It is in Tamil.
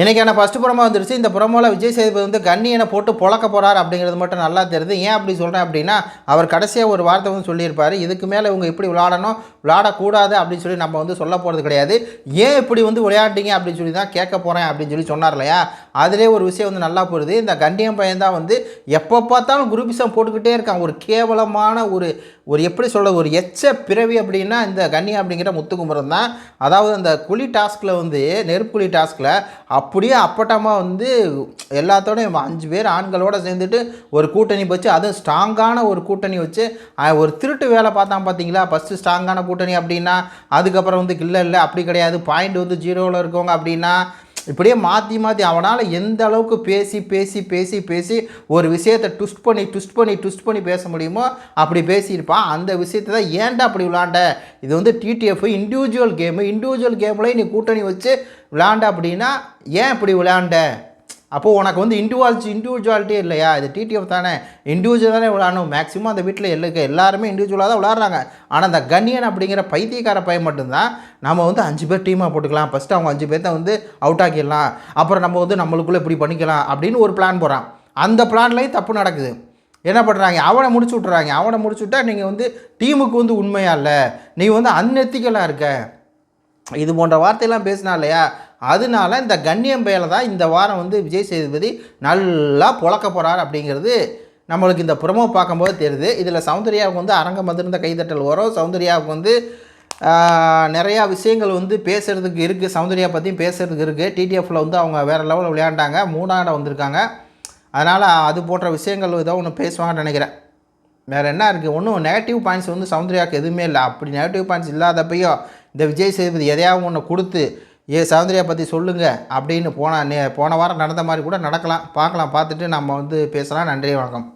இன்றைக்கான ஃபஸ்ட்டு புறமா வந்துருச்சு. இந்த புறமோல விஜய் சேதுபதி வந்து கண்ணியனை போட்டு பொழக்க போகிறார் அப்படிங்கிறது மட்டும் நல்லா தெரியுது. ஏன் அப்படி சொல்கிறேன் அப்படின்னா அவர் கடைசியாக ஒரு வார்த்தை வந்து சொல்லியிருப்பார். இதுக்கு மேலே இவங்க இப்படி விளாடணும் விளாடக்கூடாது அப்படின்னு சொல்லி நம்ம வந்து சொல்ல போகிறது கிடையாது. ஏன் இப்படி வந்து விளையாண்டீங்க அப்படின்னு சொல்லி தான் கேட்க போகிறேன் அப்படின்னு சொல்லி சொன்னார் இல்லையா? அதிலே ஒரு விஷயம் வந்து நல்லா போகுது இந்த கண்டியம் பையன் தான் வந்து எப்போ பார்த்தாலும் குரூபிசம் போட்டுக்கிட்டே இருக்கான். ஒரு கேவலமான ஒரு ஒரு எப்படி சொல்ல ஒரு எச்ச பிறவி அப்படின்னா இந்த கண்ணியம் அப்படிங்கிற முத்துக்குமரன் தான். அதாவது அந்த குழி டாஸ்கில் வந்து நெருப்புக்குழி டாஸ்கில் அப்படியே அப்பட்டமாக வந்து எல்லாத்தோடையும் அஞ்சு பேர் ஆண்களோட சேர்ந்துட்டு ஒரு கூட்டணி வச்சு அதுவும் ஸ்ட்ராங்கான ஒரு கூட்டணி வச்சு ஒரு திருட்டு வேலை பார்த்தான் பார்த்தீங்களா ஃபஸ்ட்டு ஸ்ட்ராங்கான கூட்டணி அப்படின்னா அதுக்கப்புறம் வந்து இல்லை இல்லை அப்படி கிடையாது. பாயிண்ட் வந்து ஜீரோவில் இருக்கவங்க அப்படின்னா இப்படியே மாற்றி மாற்றி அவனால் எந்த அளவுக்கு பேசி பேசி பேசி பேசி ஒரு விஷயத்தை ட்விஸ்ட் பண்ணி ட்விஸ்ட் பண்ணி ட்விஸ்ட் பண்ணி பேச முடியுமோ அப்படி பேசியிருப்பான். அந்த விஷயத்தை தான் ஏன்டா அப்படி விளாண்ட? இது வந்து டிடிஎஃப் இண்டிவிஜுவல் கேமு இண்டிவிஜுவல் கேம்லேயும் நீ கூட்டணி வச்சு விளாண்ட அப்படின்னா ஏன் இப்படி விளையாண்ட அப்போது உனக்கு வந்து இண்டிவிஜுவாலிட்டி இண்டிவிஜுவாலிட்டியே இல்லையா? இது டிடிஎஃப் தானே. இண்டிவிஜுவல் தானே விளாடணும் மேக்ஸிமம் அந்த வீட்டில் எல்லா எல்லாருமே இண்டிவிஜுவலாக தான் விளாட்றாங்க ஆனால் அந்த கன்னியன் அப்படிங்கிற பைத்தியக்கார பையன் மட்டும்தான் நம்ம வந்து அஞ்சு பேர் டீமாக போட்டுக்கலாம். ஃபஸ்ட்டு அவங்க அஞ்சு பேர்த்த வந்து அவுட் ஆக்கிடலாம். அப்புறம் நம்ம வந்து நம்மளுக்குள்ளே இப்படி பண்ணிக்கலாம் அப்படின்னு ஒரு பிளான் போகிறான் அந்த பிளான்லேயும் தப்பு நடக்குது. என்ன பண்ணுறாங்க அவனை முடிச்சு விட்றாங்க அவனை முடிச்சு விட்டா நீங்கள் வந்து டீமுக்கு வந்து உண்மையாக இல்லை? நீ வந்து அன்எத்திக்கலாக இருக்க. இது போன்ற வார்த்தையெல்லாம் பேசினா இல்லையா? அதனால இந்த கண்ணியம் பெயரில் தான் இந்த வாரம் வந்து விஜய் சேதுபதி நல்லா புழக்க போகிறார் அப்படிங்கிறது நம்மளுக்கு இந்த புறமோ பார்க்கும்போது தெரியுது. இதில் சௌந்தர்யாவுக்கு வந்து அரங்கம் வந்திருந்த கைதட்டல் வரும். சௌந்தர்யாவுக்கு வந்து நிறையா விஷயங்கள் வந்து பேசுகிறதுக்கு இருக்குது சௌந்தர்யா பற்றியும் பேசுகிறதுக்கு இருக்குது டிடிஎஃப்பில் வந்து அவங்க வேறு லெவலில் விளையாண்டாங்க. மூணாயிரம் வந்திருக்காங்க. அதனால் அது போன்ற விஷயங்கள் ஏதோ ஒன்று பேசுவாங்கன்னு நினைக்கிறேன். வேறு என்ன இருக்குது ஒன்றும் நெகட்டிவ் பாயிண்ட்ஸ் வந்து சௌந்தர்யாவுக்கு எதுவுமே இல்லை. அப்படி நெகட்டிவ் பாயிண்ட்ஸ் இல்லாதப்பையும் இந்த விஜய் சேதுபதி எதையாவது ஒன்று கொடுத்து ஏ சௌந்தர்யா பற்றி சொல்லுங்கள் அப்படின்னு போன நே போன வாரம் நடந்த மாதிரி கூட நடக்கலாம். பார்க்கலாம் பார்த்துட்டு நம்ம வந்து பேசலாம். நன்றி வணக்கம்.